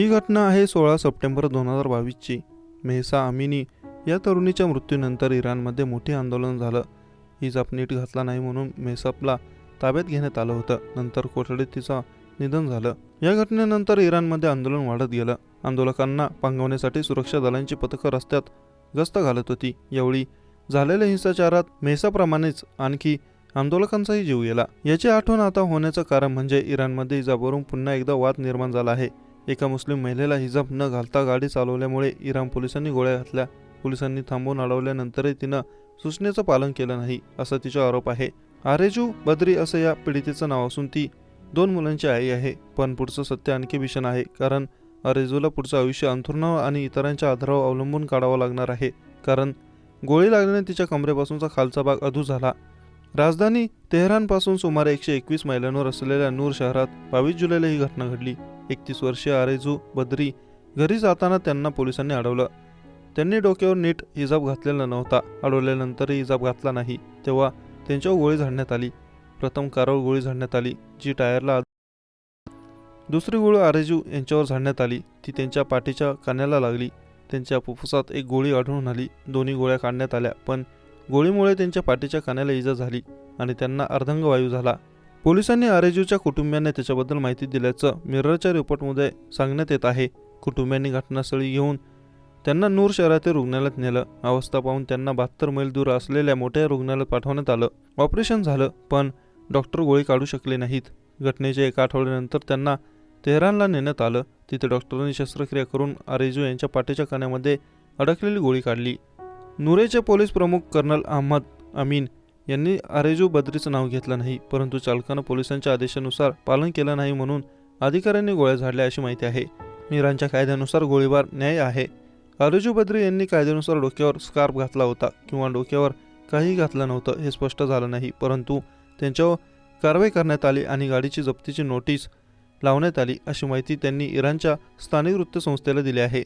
ही घटना आहे सोळा सप्टेंबर दोन हजार बावीसची. मेहसा अमिनी या तरुणीच्या मृत्यूनंतर इराणमध्ये मोठे आंदोलन झालं. हिजाब नीट घातला नाही म्हणून मेहसापला ताब्यात घेण्यात आलं होतं. नंतर कोठडीत तिचं निधन झालं. या घटनेनंतर इराणमध्ये आंदोलन वाढत गेलं. आंदोलकांना पांगवण्यासाठी सुरक्षा दलांची पथकं रस्त्यात गस्त घालत होती. यावेळी झालेल्या हिंसाचारात मेहसाप्रमाणेच आणखी आंदोलकांचाही जीव गेला. याची आठवण आता होण्याचं कारण म्हणजे इराणमध्ये हिजाबवरून पुन्हा एकदा वाद निर्माण झाला आहे. एका मुस्लिम महिलेला हिजाब न घालता गाडी चालवल्यामुळे इराण पोलिसांनी गोळ्या घातल्या. पोलिसांनी थांबवून अडवल्यानंतरही तिनं सूचनेचं पालन केलं नाही असा तिचा आरोप आहे. आरेजू बद्री असं या पीडितेचं नाव असून ती दोन मुलांची आई आहे. पण पुढचं सत्य आणखी भीषण आहे कारण अरेजूला पुढचं आयुष्य अंथरुणावर आणि इतरांच्या आधारावर अवलंबून काढावं लागणार आहे. कारण गोळी लागल्याने तिच्या कमरेपासूनचा खालचा भाग अधू झाला. राजधानी तेहरानपासून सुमारे एकशे एकवीस मैलांवर असलेल्या नूर शहरात बावीस जुलैला ही घटना घडली. एकतीस वर्षीय आरेजू बद्री घरी जाताना त्यांना पोलिसांनी अडवलं. त्यांनी डोक्यावर नीट हिजाब घातलेला नव्हता. अडवल्यानंतरही हिजाब घातला नाही. तेव्हा त्यांच्यावर गोळी झाडण्यात आली. प्रथम कारवर गोळी झाडण्यात आली जी टायरला दुसरी गोळी आरेजू यांच्यावर झाडण्यात आली. ती त्यांच्या पाठीच्या कान्याला लागली. त्यांच्या फुफ्फुसात एक गोळी आढळून आली. दोन्ही गोळ्या काढण्यात आल्या पण गोळीमुळे त्यांच्या पाठीच्या कान्याला इजा झाली आणि त्यांना अर्धंगवायू झाला. पोलिसांनी आरेजूच्या कुटुंबियांना त्याच्याबद्दल माहिती दिल्याचं मिररच्या रिपोर्टमध्ये सांगण्यात येत आहे. कुटुंबियांनी घटनास्थळी येऊन त्यांना नूर शहरातील रुग्णालयात नेलं. अवस्था पाहून त्यांना बहात्तर मैल दूर असलेल्या मोठ्या रुग्णालयात पाठवण्यात आलं. ऑपरेशन झालं पण डॉक्टर गोळी काढू शकले नाहीत. घटनेच्या एका आठवड्यानंतर त्यांना तेहरानला नेण्यात आलं. तिथे डॉक्टरांनी शस्त्रक्रिया करून आरेजू यांच्या पाठीच्या कण्यामध्ये अडकलेली गोळी काढली. नुरेचे पोलीस प्रमुख कर्नल अहमद अमीन यांनी आरेजू बद्रीचं नाव घेतलं नाही परंतु चालकानं पोलिसांच्या आदेशानुसार पालन केलं नाही म्हणून अधिकाऱ्यांनी गोळ्या झाडल्या अशी माहिती आहे. इराणच्या कायद्यानुसार गोळीबार न्याय आहे. आरेजू बद्री यांनी कायद्यानुसार डोक्यावर स्कार्फ घातला होता किंवा डोक्यावर काही घातलं नव्हतं हे स्पष्ट झालं नाही परंतु त्यांच्यावर कारवाई करण्यात आली आणि गाडीची जप्तीची नोटीस लावण्यात आली अशी माहिती त्यांनी इराणच्या स्थानिक वृत्तसंस्थेला दिली आहे.